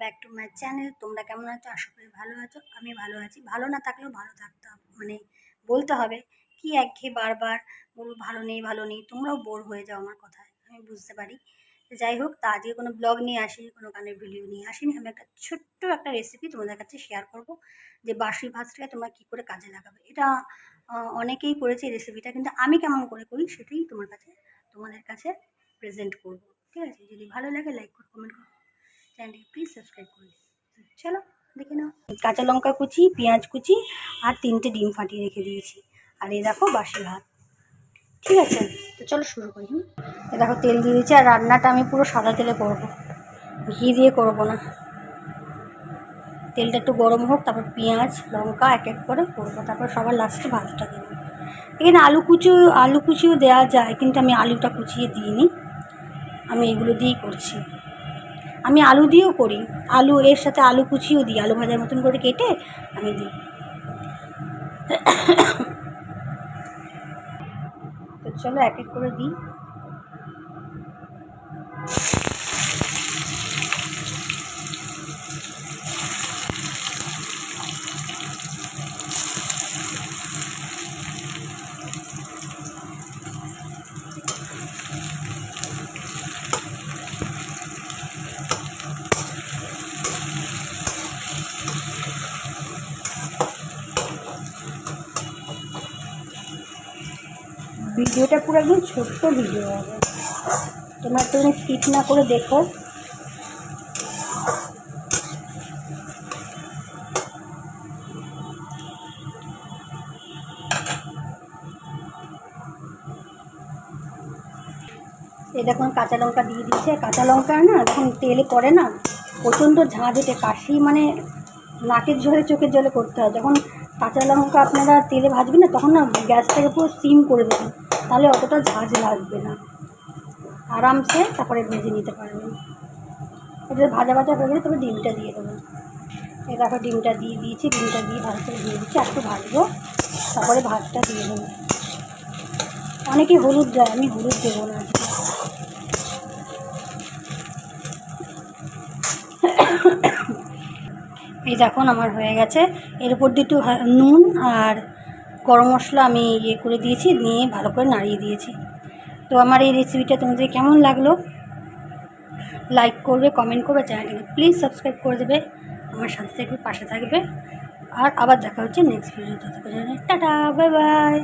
Back to my channel তোমরা কেমন আছো? আশা করি ভালো আছো। আমি ভালো আছি। ভালো না থাকলেও ভালো থাকতে হবে। মানে বলতে হবে, কি একঘেয়ে বারবার বলব, ভালো নেই ভালো নেই। তোমরাও বোর হয়ে যাও আমার কথায়, আমি বুঝতে পারি। যাই হোক, তা আজকে কোনো ব্লগ নিয়ে আসিনি, কোনো গানের ভিডিও নিয়ে আসিনি। আমি একটা ছোট্ট একটা রেসিপি তোমাদের কাছে শেয়ার করব, যে বাসি ভাতটাকে তোমরা কী করে কাজে লাগাবে। এটা অনেকেই করেছে এই রেসিপিটা কিন্তু আমি কেমন করে করি সেটাই তোমার কাছে, তোমাদের কাছে প্রেজেন্ট করব। ঠিক আছে? যদি ভালো লাগে লাইক করো কমেন্ট করো। চ্যানেলটিকে প্লিজ সাবস্ক্রাইব করে চলো, দেখে নাও। কাঁচা লঙ্কা কুচি, পেঁয়াজ কুচি আর তিনটে ডিম ফাটিয়ে রেখে দিয়েছি। আর এই দেখো বাসি ভাত। ঠিক আছে? তো চলো শুরু করি এ দেখো তেল দিয়ে দিয়েছি আর রান্নাটা আমি পুরো সাদা তেলে করব। ঘি দিয়ে করব না। তেলটা একটু গরম হোক, তারপর পেঁয়াজ, লঙ্কা এক এক করে করব। তারপর সবার লাস্টে ভাতটা দেবো। এখানে আলু কুচি, আলু কুচিও দেওয়া যায়, কিন্তু আমি আলুটা কুচিয়ে দিইনি। আমি এগুলো দিয়েই করছি। আমি আলু দিয়েও করি। আলু, এর সাথে আলু কুচিও দিই। আলু ভাজার মতন করে কেটে আমি দিই। তো চলো এক এক করে দিই। ভিডিওটা পুরো একদম ছোট্ট ভিডিও হবে। তোমরা একটু স্কিপ না করে দেখো। এই দেখুন কাঁচা লঙ্কা দিয়ে দিচ্ছে কাঁচা লঙ্কা না যখন তেলে করে না। প্রচণ্ড ওঠে, কাশি মানে নাকের জলে চোখের জলে করতে হয়। যখন কাঁচা লঙ্কা আপনারা তেলে ভাজবেন না, তখন না গ্যাসটাকে পুরো সিম করে দেবেন। তাহলে অতটা ঝাঁঝ লাগবে না। আরামসে তারপরে ভেজে নিতে পারবেন এটা ভাজা ভাজা হয়ে গেলে তবে ডিমটা দিয়ে দেবো। এই ডিমটা দিয়ে দিয়েছি, ডিমটা দিয়ে ভালো করে দিয়ে দিচ্ছি একটু ভাজবো, তারপরে ভাতটা দিয়ে দেবো। অনেকে হলুদ দেয়, আমি হলুদ দেবো না। এই দেখুন, আমার হয়ে গেছে। এর উপর দিয়ে একটু নুন আর গরম মশলা আমি ইয়ে করে দিয়েছি, নিয়ে ভালো করে নাড়িয়ে দিয়েছি। তো আমার এই রেসিপিটা তোমাদের কেমন লাগল? লাইক করবে কমেন্ট করবে চ্যানেলটাকে প্লিজ সাবস্ক্রাইব করে দেবে, আমার সাথে থাকবে, পাশে থাকবে। আর আবার দেখা হচ্ছে next video tata bye bye